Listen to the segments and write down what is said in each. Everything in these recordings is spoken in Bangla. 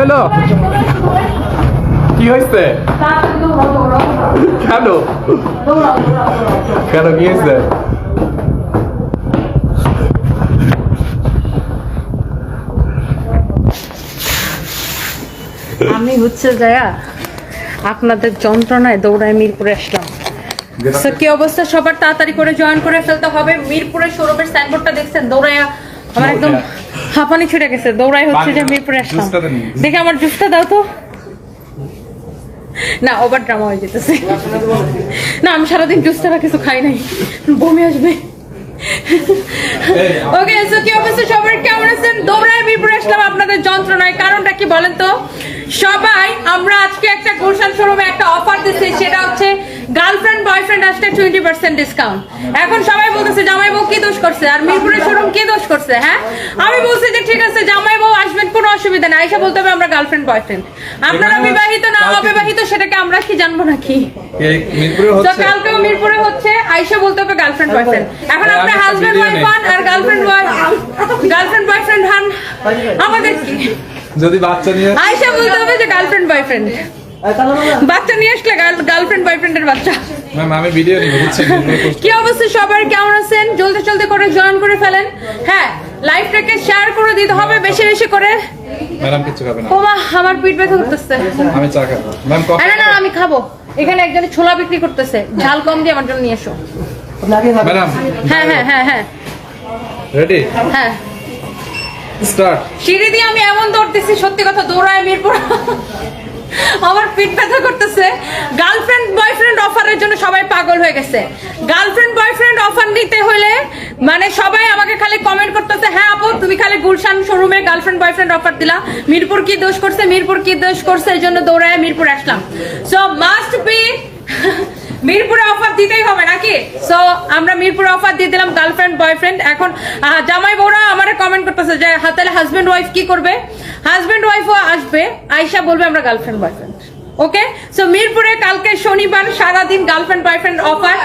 হলো? কি হয়েছে? কেন? কেন কি হয়েছে? আমি হচ্ছে যায়া আপনাদের যন্ত্রণায় দৌড়ায় মিরপুরে আসলাম। কি অবস্থা? সবার তাড়াতাড়ি করে জয়েন করে ফেলতে হবে। মিরপুরের শোরুমের সাইনবোর্ডটা দেখছেন দৌড়াইয়া আমার একদম হাঁপানি ছুটে গেছে দৌড়াই হচ্ছে যে মিরপুরে আসলাম। দেখে আমার জুসটা দাও তো। না ওভার ড্রামা হয়ে যেতেছে। না আমি সারাদিন জুস ছাড়া কিছু খাই নাই। বমি আসবে। ওকে সো কি অবস্থা? সবার কেমন আছেন? দৌড়ায় মিরপুরে আসলাম আপনাদের যন্ত্রণায়। কারণটা কি বলেন তো? সবাই আমরা আজকে একটা গুলশান শোরুমে একটা অফার দিচ্ছি সেটা হচ্ছে গার্লফ্রেন্ড বয়ফ্রেন্ড আজকে টোয়েন্টি পার্সেন্ট ডিসকাউন্ট এখন সবাই বলতেছে জামাই বউ কি দোষ করছে? আর মিরপুরের শোরুম কি দোষ করছে হ্যাঁ? আমি বলছি যে ঠিক আছে জামাই বউ আসবেন কোনো অসুবিধা নেই। আইসা বলতে হবে আমরা গার্লফ্রেন্ড বয়ফ্রেন্ড আপনারা বিবাহিত না অবিবাহিত সেটাকে আমরা কি জানব নাকি? মিরপুরে হচ্ছে মিরপুরে হচ্ছে আইসা বলতে হবে গার্লফ্রেন্ড বয়ফ্রেন্ড এখন আমি আপনি হাজবেন্ড ওয়াইফ হন আর গার্লফ্রেন্ড ওয়াইফ গার্লফ্রেন্ড বয়ফ্রেন্ড হন আমাদের যদি বাচ্চা নিয়ে আইসা বলতে হবে যে গার্লফ্রেন্ড বয়ফ্রেন্ড বাচ্চা নিয়ে আসলে গার্লফ্রেন্ড বয়ফ্রেন্ডের বাচ্চা। ম্যাম আমি ভিডিও নিব বুঝছেন? কি অবস্থা? সবার কেমন আছেন? জলদি জলদি করে জয়েন করে ফেলেন। হ্যাঁ লাইভটাকে শেয়ার করে দিতে হবে বেশি বেশি করে। ম্যাডাম কিছু খাবে না। ওমা আমার পিঠ ব্যথা করতেছে। আমি চা খাব। ম্যাম কফি না না, আমি খাব। এখানে একজনে ছোলা বিক্রি করতেছে। ঝাল কম দিয়ে আমার জন্য নিয়ে এসো। ম্যাডাম হ্যাঁ হ্যাঁ হ্যাঁ হ্যাঁ। রেডি? হ্যাঁ। স্টার্ট। সিঁড়ি দিয়ে আমি এমন দৌড়তেছি সত্যি কথা দৌড়ায় মিরপুর। আমার পিঠ ব্যথা করতেছে। গার্লফ্রেন্ড বয়ফ্রেন্ড অফারের জন্য সবাই পাগল হয়ে গেছে। গার্লফ্রেন্ড বয়ফ্রেন্ড অফার নিতে হলে মানে সবাই আমাকে খালি কমেন্ট করতেছে হ্যাঁ আপু, তুমি খালি গুলশান শোরুমে গার্লফ্রেন্ড বয়ফ্রেন্ড অফার দিলা। মিরপুর কি দোষ করছে? মিরপুর কি দোষ করছে? এই জন্য দৌড়ায় মিরপুর আসলাম। সো মাস্ট বি মিরপুরে অফার দিতেই হবে নাকি? সো আমরা মিরপুরে অফার দিয়ে দিলাম গার্লফ্রেন্ড বয়ফ্রেন্ড এখন জামাই বউরা আমার কমেন্ট করতেছে যে হা, তাহলে হাজবেন্ড ওয়াইফ কি করবে? হাজবেন্ড ওয়াইফও আসবে আয়শা বলবে আমরা গার্লফ্রেন্ড বয়ফ্রেন্ড ওকে সো মিরপুরে কালকে শনিবার সারাদিন গার্লফ্রেন্ড বয়ফ্রেন্ড অফার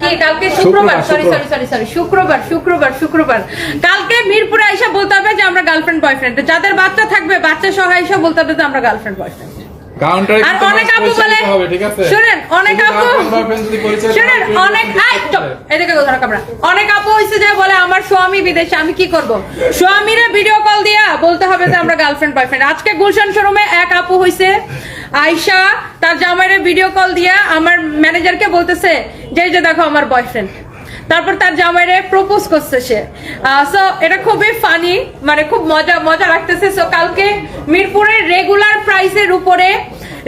কি কালকে শুক্রবার? শুক্রবার, সরি শুক্রবার। সরি সরি সরি শুক্রবার শুক্রবার শুক্রবার। কালকে মিরপুরে আইসা বলতে হবে যে আমরা গার্লফ্রেন্ড বয়ফ্রেন্ড যাদের বাচ্চা থাকবে বাচ্চা সহ আইসা বলতে হবে যে আমরা গার্লফ্রেন্ড বয়ফ্রেন্ড কাউন্টারে আর অনেক আপু হবে ঠিক আছে? শুনেন অনেক আপু girlfriend, boyfriend যদি পরিচয় শুনেন অনেক তাহলে আই চুপ। এদিকে ধরো ক্যামেরা অনেক আপু হইছে যে বলে আমার স্বামী বিদেশে আমি কি করব? স্বামীরে ভিডিও কল দিয়া বলতে হবে যে আমরা গার্লফ্রেন্ড বয়ফ্রেন্ড আজকে গুলশান শোরুমে এক আপু হইছে আয়শা তার জামাইরে ভিডিও কল দিয়া আমার ম্যানেজারকে বলতেছে যে যে দেখো আমার বয়ফ্রেন্ড তারপর তার জামাইরে প্রপোজ করছে সে। সো এটা খুবই ফানি মানে খুব মজা মজা লাগতেছে। সো কালকে মিরপুরের রেগুলার প্রাইসের উপরে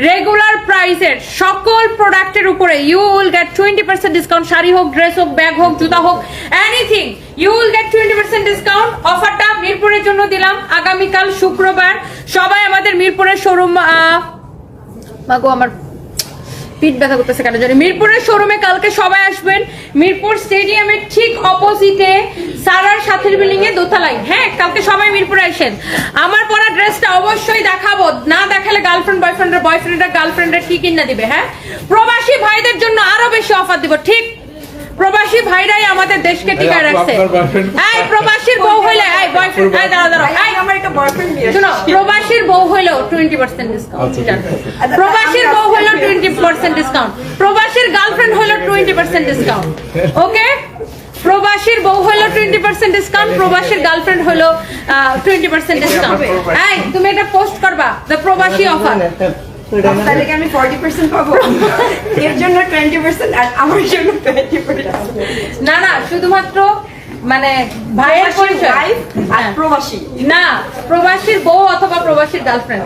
রেগুলার প্রাইসের সকল প্রোডাক্টের উপরে you will get twenty percent discount sari হোক ড্রেস হোক ব্যাগ হোক, জুতা হোক anything you will get twenty percent discount অফারটা মিরপুরের জন্য দিলাম। আগামীকাল শুক্রবার সবাই আমাদের মিরপুরের শোরুম মাগো, আমার পিঠ ব্যথা করতেছে কেন জানি? মিরপুরের শোরুমে কালকে সবাই আসবেন। মিরপুর স্টেডিয়ামের ঠিক অপোজিটে সারার সাথের বিল্ডিং এ দোতলায়। হ্যাঁ কালকে সবাই মিরপুরে আসেন। আমার পরা ড্রেসটা অবশ্যই দেখাবো। না দেখালে গার্লফ্রেন্ড বয়ফ্রেন্ডের বয়ফ্রেন্ডের গার্লফ্রেন্ডের কি কিনা দিবে হ্যাঁ? প্রবাসী ভাইদের জন্য আরও বেশি অফার দিব। ঠিক প্রবাসী ভাইরাই আমাদের দেশকে টিকায় রাখছে। এই প্রবাসীর বউ হইলে এই বয়ফ্রেন্ড এই দাঁড়া দাঁড়া এই আমার একটা বয়ফ্রেন্ড নিয়ে শোনো প্রবাসীর বউ হইলেও টোয়েন্টি পার্সেন্ট ডিসকাউন্ট প্রবাসীর বউ হইলেও টোয়েন্টি পার্সেন্ট ডিসকাউন্ট প্রবাসীর girlfriend twenty percent discount okay প্রবাসীর বউ হইল টোয়েন্টি পার্সেন্ট ডিসকাউন্ট প্রবাসীর গার্লফ্রেন্ড হইল টোয়েন্টি পার্সেন্ট ডিসকাউন্ট এই তুমি এটা পোস্ট করবা দ্য প্রবাসী অফার তাহলে কি আমি ফর্টি পার্সেন্ট পাবো? এর জন্য টোয়েন্টি পার্সেন্ট আর আমার জন্য টোয়েন্টি পার্সেন্ট না না শুধুমাত্র মানে ভাইয়ের পরিচয়? আর হ্যাঁ। প্রবাসী। না প্রবাসীর বউ অথবা প্রবাসীর গার্লফ্রেন্ড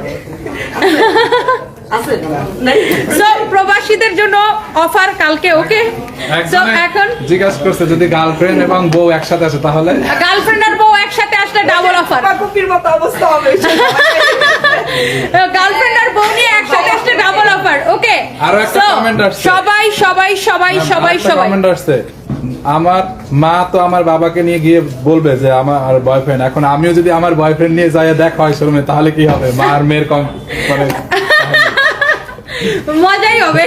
প্রবাসীদের জন্য অফার কালকে ওকে এখন জিজ্ঞাসা করছে যদি গার্লফ্রেন্ড এবং বউ একসাথে আছে তাহলে? গার্লফ্রেন্ড আর বউ একসাথে আসলে ডাবল অফার কপির মতো অবস্থা হবে। গার্লফ্রেন্ড আর বউ নিয়ে একসাথে আসলে ডাবল অফার ওকে আরও একটা comment আসছে। সবাই সবাই সবাই সবাই সবাই। কমেন্ট আসছে। আমার মা তো আমার বাবাকে নিয়ে গিয়ে বলবে যে আমার বয়ফ্রেন্ড এখন আমিও যদি আমার বয়ফ্রেন্ড নিয়ে যাই দেখা হয় শোরুমে তাহলে কি হবে? মা আর মেয়ের কম মানে মজাই হবে।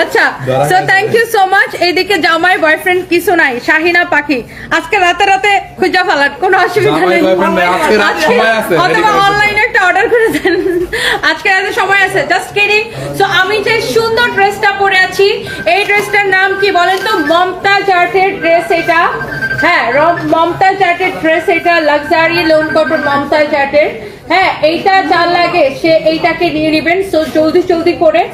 আচ্ছা so thank you so much এইদিকে জামাই বয়ফ্রেন্ড কিছু নাই শাহিনা পাখি। আজকে রাতে রাতে খুঁজা ফেলার কোনো অসুবিধা নেই। আজকে রাত সময় আছে, অথবা। অনলাইনে একটা অর্ডার করে দেন আজকে রাতে সময় আছে জাস্ট কিডিং সো আমি যে সুন্দর ড্রেসটা পরে আছি, এই ড্রেসটার নাম কি বলেন তো? মমতা চার্টের ড্রেস এটা। হ্যাঁ মমতা চার্টের ড্রেস এটা লাক্সারি লোন কটন মমতা জার্টের হ্যাঁ এইটা যার লাগে, সে এইটাকে নিয়ে নেবেন। সো জলদি জলদি করে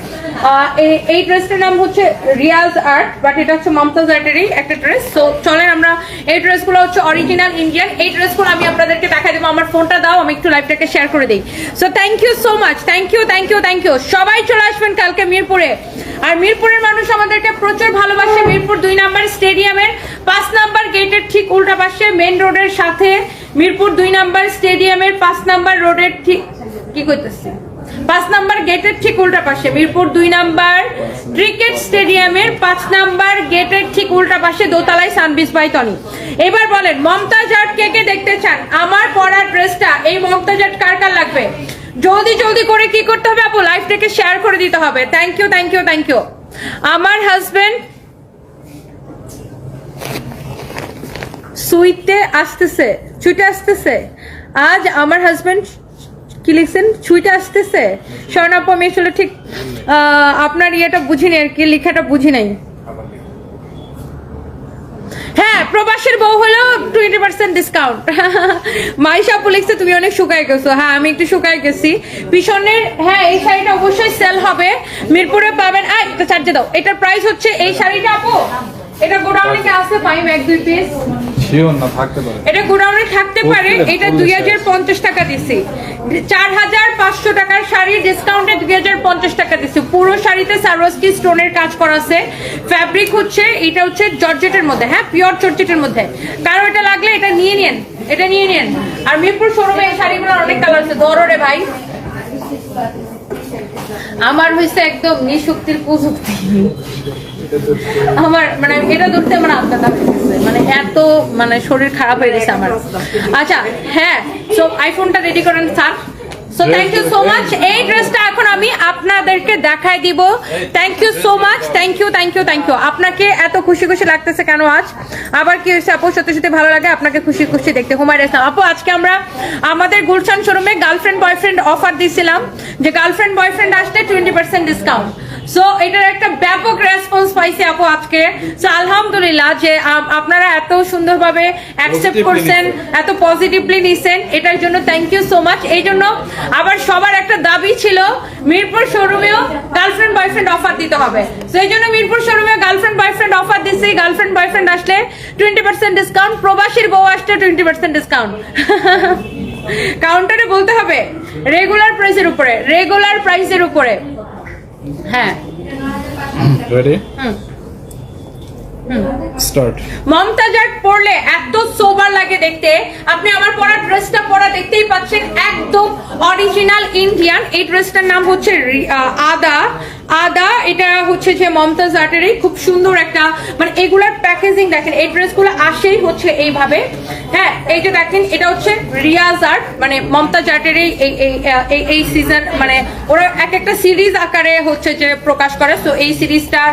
এই- ড্রেসটার নাম হচ্ছে রিয়াজ আর্ট, বাট এটা হচ্ছে মমতাজ আর্টেরই একটা ড্রেস। সো চলেন আমরা, এই ড্রেসগুলো হচ্ছে অরিজিনাল ইন্ডিয়ান এই ড্রেসগুলো আমি আপনাদেরকে দেখাই দেবো। আমার ফোনটা দাও, আমি একটু লাইভটাকে শেয়ার করে দিই। So thank you so much thank you thank you thank you সবাই চলে আসবেন কালকে মিরপুরে। আর মিরপুরের মানুষ আমাদেরকে প্রচুর ভালোবাসে। মিরপুর দুই নাম্বার স্টেডিয়ামের, পাঁচ নাম্বার গেটের ঠিক উল্টা পাশে মেন রোডের সাথে। মিরপুর দুই নাম্বার স্টেডিয়ামের পাঁচ নাম্বার রোডের ঠিক, কি করতেছে পাঁচ নাম্বার গেটের ঠিক উল্টা পাশে, মিরপুর দুই নাম্বার ক্রিকেট স্টেডিয়ামের পাঁচ নাম্বার গেটের ঠিক উল্টা পাশে দোতলায় সানবিস বাই টনি। এবার বলেন, মমতাজ আর্ট কে কে দেখতে চান? আমার পরা ড্রেসটা, এই মমতাজ আর্ট কার কার লাগবে? জলদি জলদি করে কি করতে হবে আপু? লাইফটাকে শেয়ার করে দিতে হবে। Thank you thank you thank you আমার হাজবেন্ড সুইতে আসতেছে। ছুটে আসতেছে। আজ আমার হাজবেন্ড কি লিখছেন? ছুইটা আসতেছে। স্বর্ণাপ আমি আসলে ঠিক আপনার ইয়েটা বুঝিনি আর কি, লেখাটা বুঝি নাই। হ্যাঁ প্রবাসের বউ হলো টোয়েন্টি পার্সেন্ট ডিসকাউন্ট মাইশা আপু লিখছে, তুমি অনেক শুকায় গেছো। হ্যাঁ আমি একটু শুকায় গেছি। পিছনের হ্যাঁ এই শাড়িটা অবশ্যই সেল হবে। মিরপুরে পাবেন আই এটা চার্জে দাও। এটার প্রাইস হচ্ছে এই শাড়িটা, আপু। এটা গোডাউনে কি আছে? পাইম এক, দুই পিস শিওর না থাকতে পারে। এটা গোডাউনে থাকতে পারে। টাকা দিছি। টাকার শাড়ি ডিসকাউন্টে টাকা দিছি। পুরো শাড়িতে সারোয়াস্কি স্টোনের কাজ করা আছে। ফ্যাব্রিক হচ্ছে এটা হচ্ছে জর্জেটের মধ্যে। হ্যাঁ পিওর জর্জেটের মধ্যে। কারও এটা লাগলে এটা নিয়ে নিন। এটা নিয়ে নিন। আর মিরপুর শোরুমে এই শাড়িগুলোর অনেক কালার আছে। ধরো রে ভাই। আমার হয়েছে একদম নিশক্তির প্রযুক্তি আমার মানে এটা ধরতে আমার আত্মাটা মানে এত মানে শরীর খারাপ হয়ে গেছে আমার। আচ্ছা হ্যাঁ সো আইফোনটা রেডি করেন sir so thank you so much এই ড্রেসটা এখন আমি আপনাদেরকে দেখাই দিব। Thank you so much thank you thank you thank you আপনাকে এত খুশি খুশি লাগতেছে কেন আজ? আবার কি হয়েছে আপু? সত্যি সত্যি ভালো লাগে। আপনাকে খুশি খুশি দেখতে। হুমায়ুর ইসলাম আপু আজকে আমরা আমাদের গুলশান শোরুমে গার্লফ্রেন্ড বয়ফ্রেন্ড অফার দিছিলাম। যে গার্লফ্রেন্ড বয়ফ্রেন্ড আসলে টোয়েন্টি পার্সেন্ট ডিসকাউন্ট সো এটার একটা ব্যাপক রেসপন্স পাইছি আপু আজকে। সো আলহামদুলিল্লাহ যে আপ- আপনারা এত সুন্দরভাবে অ্যাকসেপ্ট করছেন এত পজিটিভলি নিছেন এটার জন্য থ্যাংক ইউ সো মাচ এই জন্য আবার সবার একটা দাবি ছিল মিরপুর শোরুমেও গার্লফ্রেন্ড বয়ফ্রেন্ড অফার দিতে হবে। সেই জন্য মিরপুর শোরুমে গার্লফ্রেন্ড বয়ফ্রেন্ড অফার দিচ্ছি গার্লফ্রেন্ড বয়ফ্রেন্ড আসলে টোয়েন্টি পার্সেন্ট ডিসকাউন্ট প্রবাসীর বউ আসলে টোয়েন্টি পার্সেন্ট ডিসকাউন্ট কাউন্টারে বলতে হবে রেগুলার প্রাইসের উপরে রেগুলার প্রাইসের উপরে। হ্যাঁ। রেডি হুম। স্টার্ট মমতাজার পরলে এত সোবার লাগে দেখতে। আপনি আমার পরা ড্রেসটা পরা দেখতেই পাচ্ছেন একদম অরিজিনাল ইন্ডিয়ান এই ড্রেসটার নাম হচ্ছে আদা। আদা, এটা হচ্ছে যে মমতাজ আর্টেরই খুব সুন্দর একটা মানে এগুলার প্যাকেজিং দেখেন, এই ড্রেসগুলো আসেই হচ্ছে এইভাবে। হ্যাঁ এই যে দেখেন, এটা হচ্ছে রিয়াজ আর্ট মানে মমতাজ আর্টেরই এই এই এই সিজন মানে ওরা এক একটা সিরিজ আকারে হচ্ছে যে প্রকাশ করে। তো এই সিরিজটার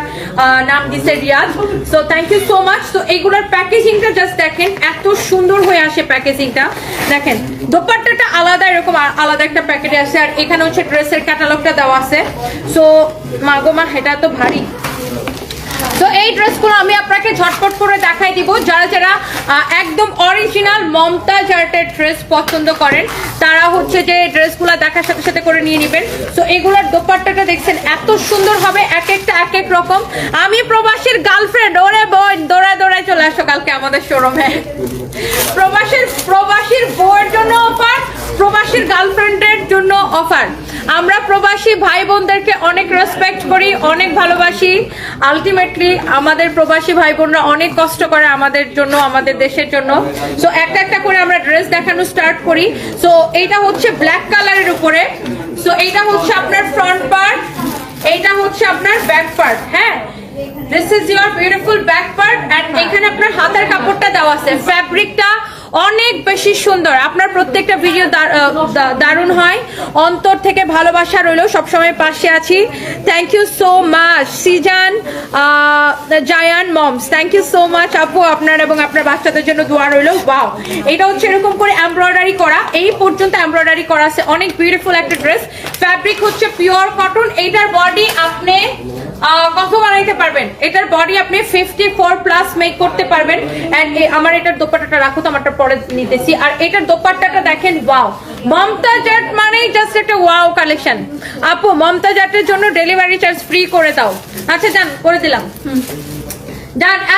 নাম দিছে Riaz. So thank you so much তো এইগুলোর প্যাকেজিংটা জাস্ট দেখেন, এত সুন্দর হয়ে আসে প্যাকেজিংটা দেখেন, দোপাট্টাটা আলাদা এরকম আলাদা একটা প্যাকেটে আছে আর এখানে হচ্ছে ড্রেসের ক্যাটালগটা দেওয়া আছে। সো মা গো, মা, এটা তো ভারী। তো এই ড্রেসগুলো আমি আপনাকে ঝটপট করে দেখাই দিব। যারা যারা একদম অরিজিনাল মমতাজ আর্টের ড্রেস পছন্দ করেন, তারা হচ্ছে যে ড্রেসগুলো দেখার সাথে সাথে করে নিয়ে নেবেন। তো এগুলোর দোপাট্টাটা দেখছেন, এত সুন্দর হবে, এক একটা, এক এক রকম। আমি প্রবাসীর গার্লফ্রেন্ড ওরে বোন, দৌড়ায় দৌড়ায় চলে আসো কালকে আমাদের শোরুমে প্রবাসীর প্রবাসীর বউয়ের জন্য অফার প্রবাসীর গার্লফ্রেন্ডের জন্য অফার আমরা প্রবাসী ভাই বোনদেরকে অনেক রেসপেক্ট করি, অনেক ভালোবাসি। আলটিমেটলি আমাদের প্রবাসী ভাই বোনরা অনেক কষ্ট করে আমাদের জন্য, আমাদের দেশের জন্য। সো একটা একটা করে আমরা ড্রেস দেখানো স্টার্ট করি। সো এইটা হচ্ছে ব্ল্যাক কালারের উপরে। সো এইটা হচ্ছে আপনার ফ্রন্ট পার্ট এইটা হচ্ছে আপনার ব্যাক পার্ট হ্যাঁ? This is your beautiful back part and এখানে আপনার হাতের কাপড়টা দেওয়া আছে। ফ্যাব্রিকটা অনেক বেশি সুন্দর। আপনার প্রত্যেকটা ভিডিও দারুণ হয়। অন্তর থেকে ভালোবাসা রইল। সবসময় পাশে আছি। Thank you so much Sizan Zayan moms thank you so much আপু, আপনার এবং আপনার বাচ্চাদের জন্য দোয়া রইল। ওয়াও এটা হচ্ছে এরকম করে এমব্রয়ডারি করা। এই পর্যন্ত এমব্রয়ডারি করা আছে। অনেক বিউটিফুল একটা ড্রেস ফ্যাব্রিক হচ্ছে পিওর কটন এইটার বডি আপনি কত বানাইতে পারবেন। এটার বডি আপনি ফিফটি ফোর প্লাস মেক করতে পারবেন। এন্ড আমার এটার দোপাট্টাটা রাখো তো আমারটা পরে নিতেছি। আর এটার দোপাট্টাটা দেখেন ওয়াও মমতা জাট মানেই জাস্ট একটা ওয়াও কালেকশন আপু মমতা জাটের জন্য ডেলিভারি চার্জ ফ্রি করে দাও। আচ্ছা যান করে দিলাম।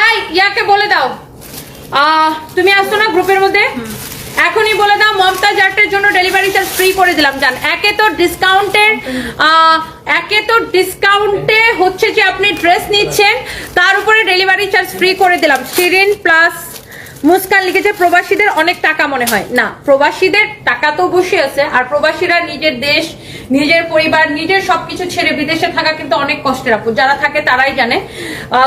এই ইয়াকে বলে দাও। তুমি আসছো না গ্রুপের মধ্যে? এখনই বলে দাও মমতা জাটের জন্য ডেলিভারি চার্জ ফ্রি করে দিলাম। জান, একে তো ডিসকাউন্টের একে তো ডিসকাউন্টে হচ্ছে যে আপনি ড্রেস নিচ্ছেন, তার উপরে ডেলিভারি চার্জ ফ্রি করে দিলাম। সিরিন প্লাস মুস্কান লিখেছে, প্রবাসীদের অনেক টাকা মনে হয়। না, প্রবাসীদের টাকা তো বসে আছে, আর প্রবাসীরা নিজের দেশ নিজের পরিবার, নিজের সবকিছু ছেড়ে বিদেশে থাকা কিন্তু অনেক কষ্টের আপু। যারা থাকে তারাই জানে।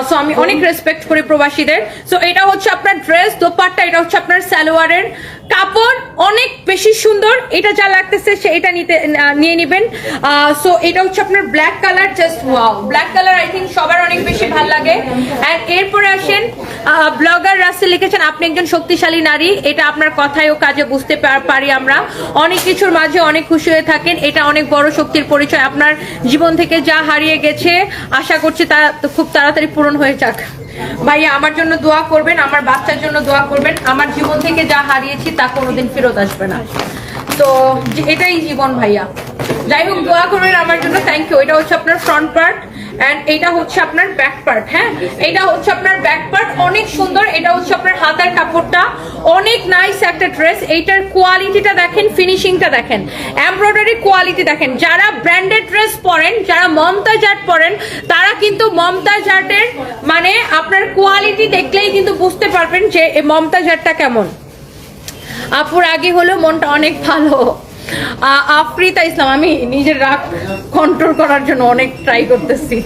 সো আমি অনেক রেসপেক্ট করি প্রবাসীদের। সো এটা হচ্ছে আপনার ড্রেস দোপাট্টা, এটা হচ্ছে আপনার সালোয়ারের কাপড়। অনেক বেশি সুন্দর। এটা যা লাগতেছে সে এটা নিতে নিয়ে নেবেন। সো এটা হচ্ছে আপনার black colour just wow black colour I think সবার অনেক বেশি ভালো লাগে। অ্যান্ড এরপরে আসেন ব্লগার রাসেল লিখেছেন, আপনি একজন শক্তিশালী নারী। এটা আপনার কথায় ও কাজে বুঝতে পারি আমরা। অনেক কিছুর মাঝে অনেক খুশি হয়ে থাকেন। এটা অনেক বড় শক্তির পরিচয় আপনার জীবন থেকে যা হারিয়ে গেছে, আশা করছি তা খুব তাড়াতাড়ি পূরণ হয়ে যাক। ভাইয়া, আমার জন্য দোয়া করবেন, আমার বাচ্চার জন্য দোয়া করবেন, আমার জীবন থেকে যা হারিয়েছি তা কোনোদিন ফেরত আসবে না। তো এটাই জীবন ভাইয়া। যাই হোক, দোয়া করবেন আমার জন্য থ্যাংক ইউ এটা হচ্ছে আপনার ফ্রন্ট পার্ট এন্ড এটা হচ্ছে আপনার ব্যাক পার্ট হ্যাঁ? এটা হচ্ছে আপনার ব্যাক পার্ট অনেক সুন্দর। এটা হচ্ছে আপনার হাতার কাপড়টা। অনেক নাইস একটা ড্রেস এইটার কোয়ালিটিটা দেখেন ফিনিশিংটা দেখেন। এমব্রয়ডারি কোয়ালিটি দেখেন। যারা ব্র্যান্ডেড ড্রেস পরেন, যারা মমতা জাট পরেন, তারা কিন্তু মমতা জাটের মানে আপনার কোয়ালিটি দেখলেই কিন্তু বুঝতে পারবেন যে মমতা জাটটা কেমন। আপুর আগে হলো মনটা অনেক ভালো। আফরিতা ইসলাম, আমি নিজের রাগ কন্ট্রোল করার জন্য অনেক ট্রাই করতেছি।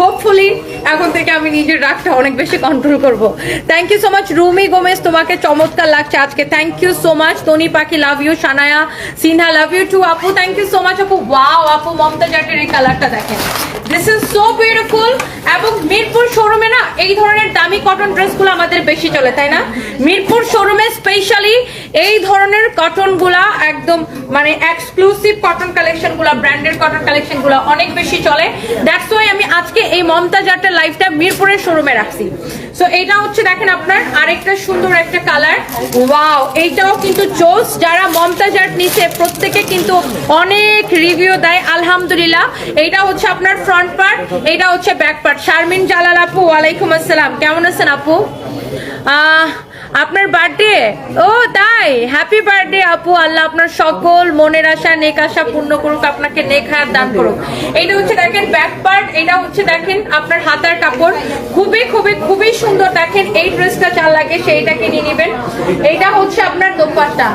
হোপফুলি এখন থেকে আমি নিজের রাগটা অনেক বেশি কন্ট্রোল করব। Thank you so much Rumi Gomez, তোমাকে চমৎকার লাগছে আজকে। Thank you so much Toni Pakhi love you Sanaya, Sinha love you too আপু থ্যাংক ইউ সো মাচ আপু। ওয়াও আপু, মমতা জাটের এই কালারটা দেখেন। দিস ইজ সো বিউটিফুল এবং মিরপুর শোরুমে না, এই ধরনের দামি কটন ড্রেসগুলো আমাদের বেশি চলে, তাই না? মিরপুর শোরুমে স্পেশালি এই ধরনের কটনগুলা একদম মানে এক্সক্লুসিভ কটন কালেকশনগুলো ব্র্যান্ডেড কটন কালেকশনগুলো অনেক বেশি চলে। দ্যাটস ওয়াই আমি আজকে এই মমতা জাটের লাইফটা মিরপুরের শোরুমে রাখছি। সো এটা হচ্ছে দেখেন আপনার আরেকটা সুন্দর একটা কালার ওয়াও এইটাও কিন্তু জোস যারা মমতা জাট নিচে প্রত্যেকে কিন্তু অনেক রিভিউ দেয় আলহামদুলিল্লাহ। এইটা হচ্ছে আপনার ফ্রন্ট পার্ট এটা হচ্ছে ব্যাক পার্ট শারমিন জালাল আপু ওয়ালাইকুম আসসালাম। কেমন আছেন আপু? আহ, আপনার বার্থডে ও, তাই। হ্যাপি বার্থডে আপু। আল্লাহ আপনার সকল মনের আশা, নেক আশা পূর্ণ করুক, আপনাকে নেক হায়াত দান করুক। এটা হচ্ছে দেখেন ব্যাক পার্ট এটা হচ্ছে দেখেন আপনার হাতার কাপড়। খুবই খুবই খুবই সুন্দর দেখেন, এই ড্রেসটা যা লাগে সেইটাকে নিয়ে নেবেন। এটা হচ্ছে আপনার দোপাট্টা।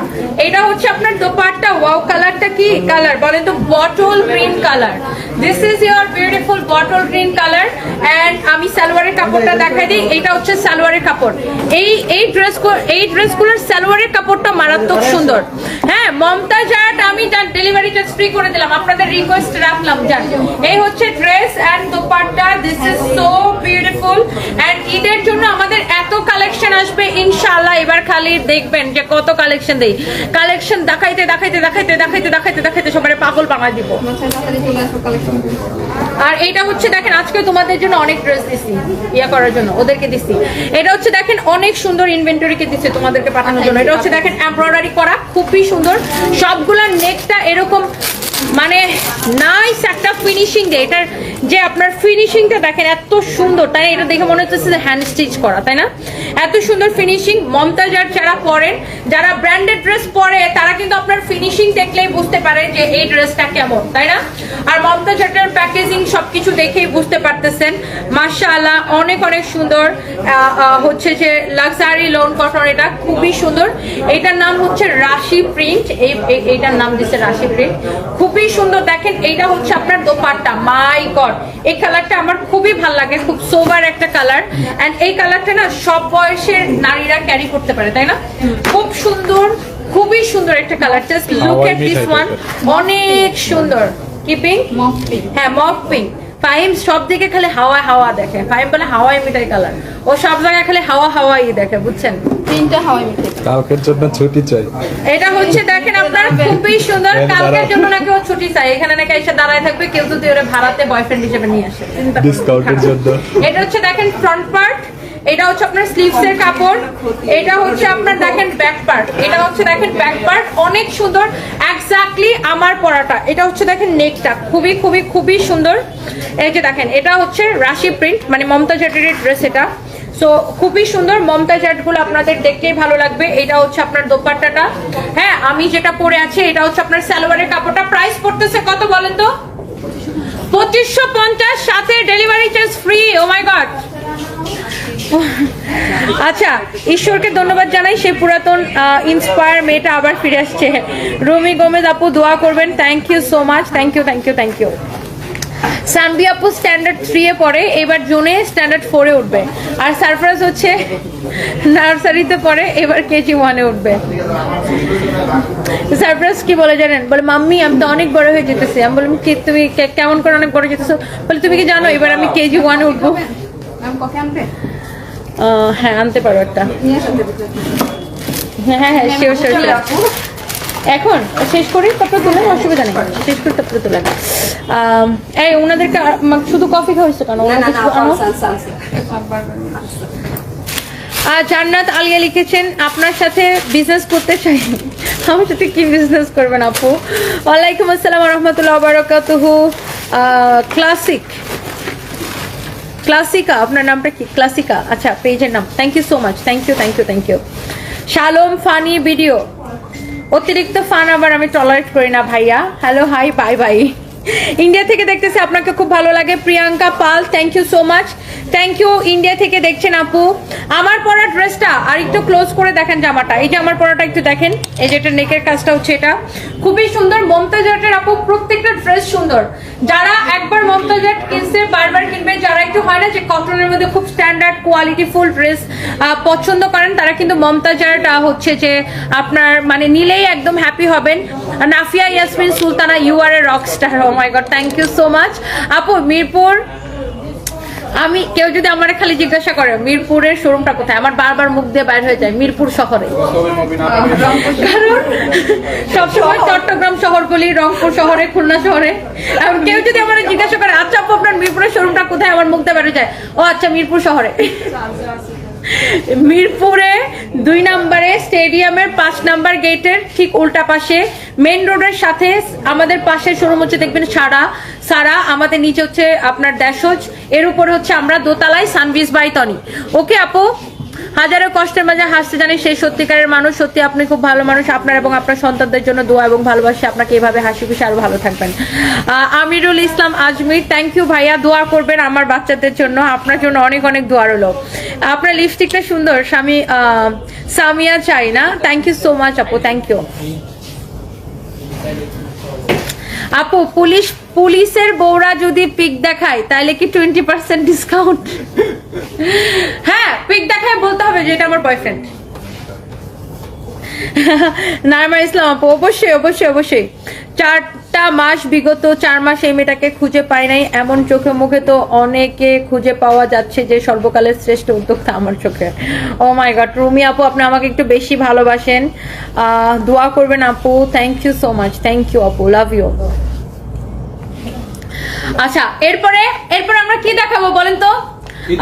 এটা হচ্ছে আপনার দোপাট্টা। ওয়াও কালারটা কি? কালার বলেন তো bottle green colour this is beautiful bottle green colour and আমি সালোয়ারের কাপড়টা দেখাই দিই। এটা হচ্ছে সালোয়ারের কাপড়। এই এই ড্রেস এই ড্রেসগুলোর সালোয়ারের কাপড়টা মারাত্মক সুন্দর। হ্যাঁ মমতা জাট আমি জান ডেলিভারি চার্জ ফ্রি করে দিলাম। আপনাদের রিকোয়েস্ট রাখলাম, যান। এই হচ্ছে dress and dupatta. This is so beautiful and ঈদের জন্য আমাদের এত কালেকশন আসবে, ইনশাআল্লাহ। এবার খালি দেখবেন যে কত কালেকশন দেই। কালেকশন দেখাইতে দেখাইতে দেখাইতে দেখাইতে দেখাইতে দেখাইতে সবাই পাগল বাঙা দিব। আর এটা হচ্ছে, দেখেন আজকে তোমাদের জন্য অনেক ড্রেস দিছি, ইয়া করার জন্য, ওদেরকে দিছি। এটা হচ্ছে, দেখেন, অনেক সুন্দর ইনভেন্টরিকে দিচ্ছে তোমাদেরকে পাঠানোর জন্য। এটা হচ্ছে, দেখেন এমব্রয়ডারি করা, খুবই সুন্দর। সবগুলা নেকটা এরকম মানে নাইস একটা ফিনিশিং দেয় এটার যে আপনার ফিনিশিংটা দেখেন, এত সুন্দর। তাই এটা দেখে মনে হচ্ছে হ্যান্ড স্টিচ করা, তাই না? এত সুন্দর ফিনিশিং মমতাজার যারা পরেন, যারা ব্র্যান্ডেড ড্রেস পরে, তারা কিন্তু আপনার ফিনিশিং দেখলেই বুঝতে পারে যে এই ড্রেসটা কেমন, তাই না? আর মমতাজাটার প্যাকেজিং সবকিছু দেখেই বুঝতে পারতেছেন। মাশাআল্লাহ, অনেক অনেক সুন্দর। হচ্ছে যে লাক্সারি লোন কটন এটা খুবই সুন্দর। এটার নাম হচ্ছে রাশি প্রিন্ট এই- এইটার নাম দিচ্ছে রাশি প্রিন্ট খুব খুবই সুন্দর। দেখেন এইটা হচ্ছে আপনার দোপাট্টা। মাই গড! এই কালারটা আমার খুবই ভালো লাগে খুব সোবার একটা কালার। অ্যান্ড এই কালারটা না সব বয়সের নারীরা ক্যারি করতে পারে তাই না? খুব সুন্দর খুবই সুন্দর একটা colour. Just look at this one অনেক সুন্দর। কি পিঙ্ক মফ পিঙ্ক হ্যাঁ মফ পিঙ্ক ফাইম সব দিকে খালি হাওয়া হাওয়া দেখে। ফাইম বলে হাওয়াই মিঠাই কালার ও সব জায়গায় খালি হাওয়া হাওয়াই দেখে বুঝছেন? তিনটা হাওয়াই মিঠাই কালকের জন্য ছুটি চাই। এটা হচ্ছে দেখেন আপনার খুবই সুন্দর কালকের জন্য নাকি ও ছুটি চাই এখানে নাকি এসে দাঁড়ায় থাকবে কেউ যদি ওরে ভাড়াতে বয়ফ্রেন্ড হিসেবে নিয়ে আসে। ডিসকাউন্টের জন্য। এটা হচ্ছে দেখেন ফ্রন্ট পার্ট এটা হচ্ছে আপনার স্লিভস এর কাপড়, এটা হচ্ছে আপনার দেখেন ব্যাক পার্ট এটা হচ্ছে দেখেন ব্যাক পার্ট অনেক সুন্দর এক্স্যাক্টলি আমার পরাটা, এটা হচ্ছে দেখেন নেকটা খুবই খুবই খুবই সুন্দর। এই যে দেখেন, এটা হচ্ছে রাশি প্রিন্ট মানে মমতা চ্যাটার্জির ড্রেস এটা। সো খুবই সুন্দর, মমতা গুলো আপনাদের দেখতেই ভালো লাগবে, এটা হচ্ছে আপনার দোপাট্টাটা। হ্যাঁ আমি যেটা পরে আছি, এটা হচ্ছে আপনার সালোয়ারের কাপড়টা প্রাইস পড়তেছে কত বলেন তো? পঁচিশশো পঞ্চাশ, সাথে delivery charge free oh my god আচ্ছা ঈশ্বরকে ধন্যবাদ জানাই, সেই পুরাতন ইন্সপায়ার মেয়েটা আবার ফিরে আসছে। রুমি গোমেজ আপু, দোয়া করবেন। Thank you so much thank you thank you thank you Sanvi আপু স্ট্যান্ডার্ড থ্রি এ পড়ে, এবার জুনে স্ট্যান্ডার্ড ফোরে উঠবে। আর সারপ্রাইজ হচ্ছে নার্সারিতে পড়ে, এবার কেজি ওয়ানে উঠবে। সারপ্রাইজ কি বলে জানেন? বলে, মাম্মি, আমি তো অনেক বড় হয়ে যেতেছি। আমি বললাম, কি, তুমি কেমন করে অনেক বড় যেতেছো? বলে, তুমি কি জানো? এবার আমি কেজি ওয়ানে উঠবো ম্যাম কফি আনবে আহ, হ্যাঁ আনতে পারো একটা। হ্যাঁ হ্যাঁ হ্যাঁ শিওর শিওর এখন শেষ করি তারপরে তুলেন অসুবিধা নেই। শেষ করি তারপরে তুলেন এই ওনাদেরকে শুধু কফি খাওয়াইছো কেন? জান্নাত আলিয়া লিখেছেন আপনার সাথে বিজনেস করতে চাই। আমার সাথে কি বিজনেস করবেন আপু? ওয়ালাইকুম আসসালাম রহমতুল্লাহ বারাকাতুহু। ক্লাসিক ক্লাসিকা, আপনার নামটা কি? ক্লাসিকা। আচ্ছা পেজের নাম। Thank you so much thank you thank you thank you শালোম funny video. অতিরিক্ত ফান আবার আমি টলারেট করি না ভাইয়া। Hello hi bye bye India থেকে দেখতেছি আপনাকে খুব ভালো লাগে। Priyanka Pal thank you so much thank you India থেকে দেখছেন আপু। আমার পরা ড্রেসটা আর একটু ক্লোজ করে দেখেন জামাটা। এই যে আমার পরাটা একটু দেখেন। এই যে এটা নেকের কাজটা হচ্ছে এটা। খুবই সুন্দর মমতাজাটের আপু প্রত্যেকটা ড্রেস সুন্দর। যারা একবার মমতাজাট কিনছে বারবার কিনবে। যারা একটু হয় না যে কটনের মধ্যে খুব স্ট্যান্ডার্ড কোয়ালিটি ফুল ড্রেস পছন্দ করেন তারা কিন্তু মমতাজাট আহ, হচ্ছে যে আপনার মানে নিলেই একদম হ্যাপি হবেন। Nafia Yasmin Sultana you are a rock star my god thank you so much আপু, মিরপুর, আমি কেউ যদি আমার খালি জিজ্ঞাসা করে, মিরপুরের শোরুমটা কোথায়? আমার বারবার মুখ দিয়ে বাইর হয়ে যায়, মিরপুর শহরে। কারণ সবসময় চট্টগ্রাম শহর বলি রংপুর শহরে, খুলনা শহরে। কেউ যদি আমার জিজ্ঞাসা করে আচ্ছা আপু, আপনার মিরপুরের শোরুমটা কোথায়? আমার মুখ দিয়ে বেরো যায়, ও আচ্ছা মিরপুর শহরে। মিরপুরে দুই নম্বরে, স্টেডিয়ামের পাঁচ নাম্বার গেটের ঠিক উল্টা পাশে। মেন রোডের সাথে আমাদের পাশে শোরুম হচ্ছে দেখবেন সারা। সারা আমাদের নিচে হচ্ছে আপনার দেশজ এর উপরে হচ্ছে আমরা দোতলায় সানভিস বাই তনি ওকে আপু? হাজারো কষ্টের মাঝে হাসতে জানি সেই সত্যিকারের মানুষ। সত্যি, আপনি খুব ভালো মানুষ। আপনার এবং আপনার সন্তানদের জন্য দোয়া এবং ভালোবাসি। আপনাকে এভাবে হাসি খুশি আরও ভালো থাকবেন। আমিরুল ইসলাম আজমির থ্যাংক ইউ ভাইয়া। দোয়া করবেন আমার বাচ্চাদের জন্য। আপনার জন্য অনেক অনেক দোয়া রইল। আপনার লিপস্টিকটা সুন্দর। স্বামী সামিয়া চাই না। থ্যাংক ইউ সো মাচ আপু। থ্যাংক ইউ আপু, পুলিশ পুলিশের বউরা যদি পিক দেখায়, তাহলে কি টোয়েন্টি পার্সেন্ট ডিসকাউন্ট হ্যাঁ পিক দেখায় বলতে হবে যে এটা আমার বয়ফ্রেন্ড নাইমা ইসলাম আপু, অবশ্যই অবশ্যই অবশ্যই। চারটা মাস বিগত, চার মাস এই মেয়েটাকে খুঁজে পাই নাই। এমন চোখে মুখে তো অনেকে খুঁজে পাওয়া যাচ্ছে যে সর্বকালের শ্রেষ্ঠ উদ্যোক্তা আমার চোখে। ও মাই গড রুমি আপু, আপনি আমাকে একটু বেশি ভালোবাসেন। দোয়া করবেন আপু। Thank you so much thank you আপু লাভ ইউ আচ্ছা এরপরে এরপরে আমরা কি দেখাবো বলেন তো?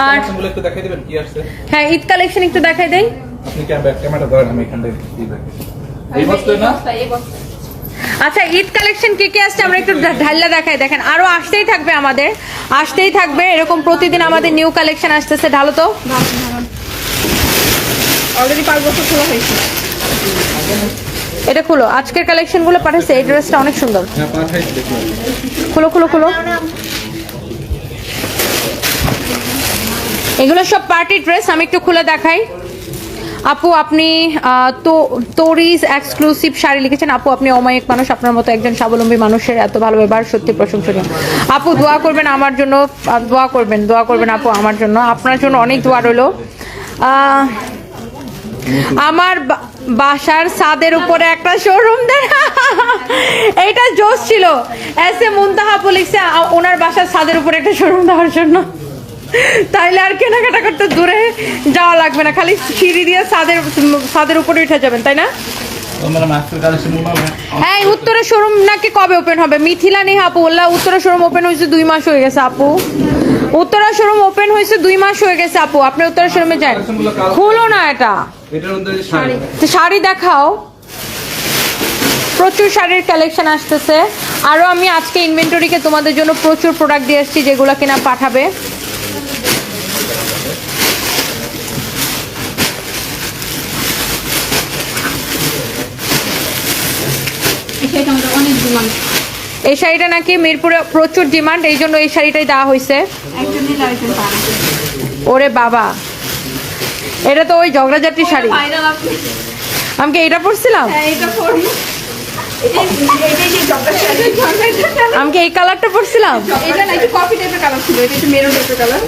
আর একটু দেখাই দিবেন কি আসছে? হ্যাঁ ঈদ কালেকশন একটু দেখাই দেই। আপনি ক্যামেরা ধরেন আমি এখান থেকে কি দেখি এই বস্তু আচ্ছা ঈদ কালেকশন কি কি আসছে আমরা একটু ঢাল্লা দেখাই। দেখেন আরও আসতেই থাকবে আমাদের আসতেই থাকবে। এরকম প্রতিদিন আমাদের নিউ কালেকশন আসতেছে ঢালো তো। অলরেডি পাঁচ বছর খোলা হয়েছে। এটা খুলো। আজকের কালেকশনগুলো পাঠাচ্ছে এই ড্রেসটা অনেক সুন্দর। পাঠাইছি খুলো খুলো খুলো। এগুলো সব পার্টি ড্রেস আমি একটু খুলে দেখাই। আপু আপনি তো তোরিজ এক্সক্লুসিভ শাড়ি লিখেছেন। আপু আপনি অমায়িক মানুষ আপনার মতো একজন স্বাবলম্বী মানুষের এত ভালো ব্যবহার সত্যি প্রশংসনীয়। আপু দোয়া করবেন আমার জন্য দোয়া করবেন দোয়া করবেন আপু আমার জন্য। আপনার জন্য অনেক দোয়া রইল। আহ, আমার বাসার ছাদের উপরে একটা শোরুম দেন। এইটা জোশ ছিল। এসে মুনতাহা পুলিশে ওনার বাসার ছাদের উপরে একটা শোরুম দেওয়ার জন্য। তাইলে আর কেনাকাটা করতে দূরে যাওয়া লাগবে না। খালি সিঁড়ি দিয়ে ছাদের ছাদের উপরে উঠে যাবেন তাই না? হ্যাঁ উত্তরের শোরুম নাকি কবে ওপেন হবে? মিথিলা নেহা আপু বললা উত্তরের শোরুম ওপেন হয়েছে দুই মাস হয়ে গেছে আপু। উত্তরা শোরুম ওপেন হয়েছে দুই মাস হয়ে গেছে আপু। আপনি উত্তরা শোরুমে যান। খুলো না এটা। শাড়ি। তো শাড়ি দেখাও। প্রচুর শাড়ির কালেকশন আসতেছে। আরও আমি আজকে ইনভেন্টরিকে তোমাদের জন্য প্রচুর প্রোডাক্ট দিয়ে এসেছি যেগুলো কিনা পাঠাবে। এই শাড়িটা নাকি মিরপুরে প্রচুর ডিমান্ড এই জন্য এই শাড়িটাই দেওয়া হয়েছে ওরে বাবা। এটা তো ওই ঝগড়াঝাটি শাড়ি। আমি কি এটা পরছিলাম? হ্যাঁ আমি কি এই কালারটা পরছিলাম? এটা না একটু কফি টাইপের কালার ছিল এটা একটু মেরুন টাইপের কালার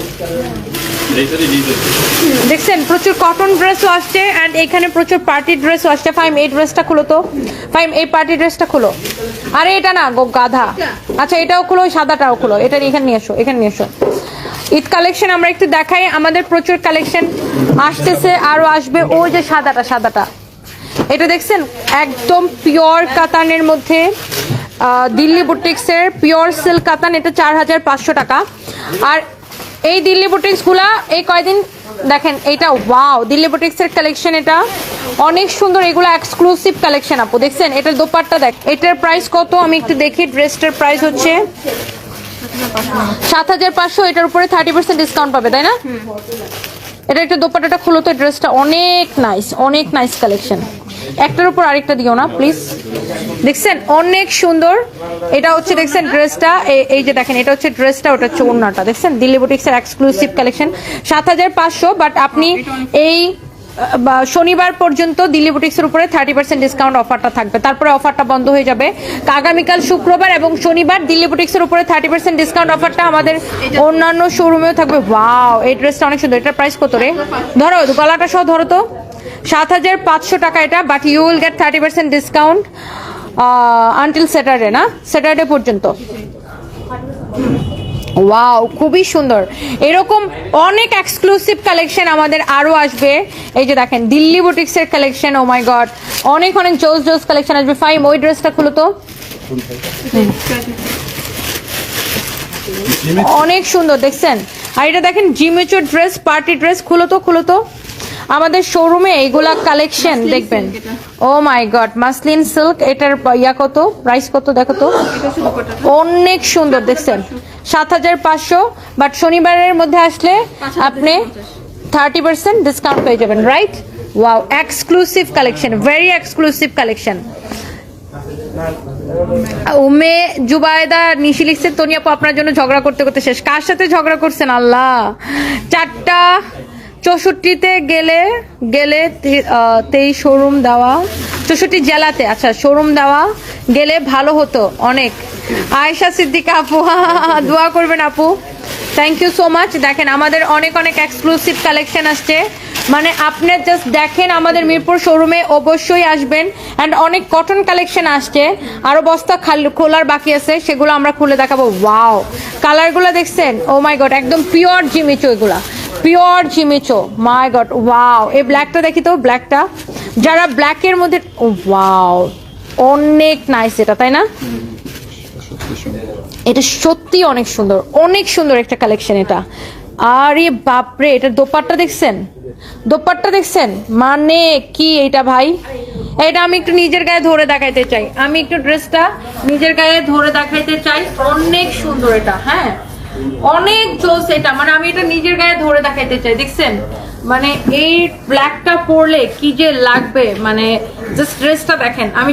দেখছেন প্রচুর কটন ড্রেসও আসছে অ্যান্ড এখানে প্রচুর পার্টি ড্রেসও আসছে। ফাইম এই ড্রেসটা খুলো তো। ফাইম এই পার্টি ড্রেসটা খুলো। আরে এটা না গো গাধা। আচ্ছা এটাও খুলো ওই সাদাটাও খুলো। এটা এখানে নিয়ে এসো এখানে নিয়ে এসো। ঈদ কালেকশন আমরা একটু দেখাই। আমাদের প্রচুর কালেকশন আসতেছে আরও আসবে। ওই যে সাদাটা সাদাটা। এটা দেখছেন? একদম পিওর কাতানের মধ্যে দিল্লি বুটিক্সের পিওর সিল্ক কাতান। এটা চার হাজার পাঁচশো টাকা। আর এই দিল্লি বুটিক্সগুলা এই কয়দিন, দেখেন, এটা ওয়াও দিল্লি বুটিক্সের কালেকশন এটা। অনেক সুন্দর, এগুলো এক্সক্লুসিভ কালেকশন আপু। দেখছেন? এটার দোপাট্টা দেখ। এটার প্রাইস কত? আমি একটু দেখি। ড্রেসটার প্রাইস হচ্ছে সাত হাজার পাঁচশো, এটার উপরে থার্টি পার্সেন্ট ডিসকাউন্ট পাবে, তাই না? এটা একটা দোপাট্টাটা খুলো তো, ড্রেসটা অনেক নাইস অনেক নাইস কালেকশন একটার উপর আরেকটা দিও না প্লিজ দেখছেন, অনেক সুন্দর। এটা হচ্ছে, দেখছেন, ড্রেসটা এই যে দেখেন, এটা হচ্ছে ড্রেসটা, ওটা হচ্ছে ওড়নাটা। দেখছেন, দিল্লি বুটিক্সের এক্সক্লুসিভ কালেকশন সাত হাজার পাঁচশো বাট আপনি এই শনিবার পর্যন্ত দিল্লি বুটিক্সের উপরে থার্টি পার্সেন্ট ডিসকাউন্ট অফারটা থাকবে। তারপরে অফারটা বন্ধ হয়ে যাবে। আগামীকাল শুক্রবার এবং শনিবার দিল্লি বুটিক্সের উপরে থার্টি পার্সেন্ট ডিসকাউন্ট অফারটা আমাদের অন্যান্য শোরুমেও থাকবে। ওয়াও এই ড্রেসটা অনেক সুন্দর। এটার প্রাইস কত রে? ধরো, গলাটা সহ ধরো তো। সাত হাজার পাঁচশো টাকা এটা but you will get thirty percent discount until Saturday না? স্যাটারডে পর্যন্ত। ওয়াও খুবই সুন্দর। এরকম অনেক এক্সক্লুসিভ কালেকশন আমাদের আরও আসবে। এই যে দেখেন দিল্লি বুটিক্সের কালেকশন ও মাই গড অনেক অনেক জোস জোস কালেকশন আসবে। ফাইম ওই ড্রেসটা খুলো তো। অনেক সুন্দর দেখছেন? আর এটা দেখেন জিমেচোর ড্রেস পার্টি ড্রেস খুলো তো খুলো তো। আমাদের শোরুমে এইগুলা কালেকশন দেখবেন। Oh my god muslin silk এটার ইয়া কত? প্রাইস কত দেখো তো? অনেক সুন্দর দেখছেন? সাত হাজার পাঁচশো বাট শনিবারের মধ্যে আসলে আপনি থার্টি পার্সেন্ট ডিসকাউন্ট পেয়ে যাবেন right wow exclusive collection very exclusive collection Umme Zubaida Nishi লিখছে তনি আপু আপনার জন্য ঝগড়া করতে করতে শেষ। কার সাথে ঝগড়া করছেন? আল্লাহ। চারটা চৌষট্টিতে গেলে গেলে তেই শোরুম দেওয়া, চৌষট্টি জেলাতে আচ্ছা শোরুম দেওয়া, গেলে ভালো হতো অনেক। আয়েশা সিদ্দিকা আপু দোয়া করবেন আপু। থ্যাংক ইউ সো মাচ দেখেন, আমাদের অনেক অনেক এক্সক্লুসিভ কালেকশন আসছে। মানে আপনি জাস্ট দেখেন আমাদের মিরপুর শোরুমে অবশ্যই আসবেন অ্যান্ড অনেক কটন কালেকশন আসছে আরও বস্তা খাল- খোলার বাকি আছে সেগুলো আমরা খুলে দেখাবো। ওয়াও কালারগুলো দেখছেন? ও মাই গড একদম পিওর জিমিচো এগুলা। পিওর জিমিচো মাই গড ওয়াও এই ব্ল্যাকটা দেখি তো ব্ল্যাকটা যারা ব্ল্যাকের মধ্যে ওয়াও অনেক নাইস এটা তাই না? এটা সত্যি অনেক সুন্দর। অনেক সুন্দর একটা কালেকশন এটা। আরে বাপরে এটা দোপাট্টা দেখছেন? দোপাট্টা দেখছেন? মানে কি এটা ভাই? এটা আমি একটু নিজের গায়ে ধরে দেখাইতে চাই। আমি একটু ড্রেসটা নিজের গায়ে ধরে দেখাইতে চাই। অনেক সুন্দর এটা হ্যাঁ? অনেক জোস এটা। মানে আমি এটা নিজের গায়ে ধরে দেখাইতে চাই, দেখছেন? মানে এই ব্ল্যাকটা পরলে কি যে লাগবে? মানে জাস্ট ড্রেসটা দেখেন। আমি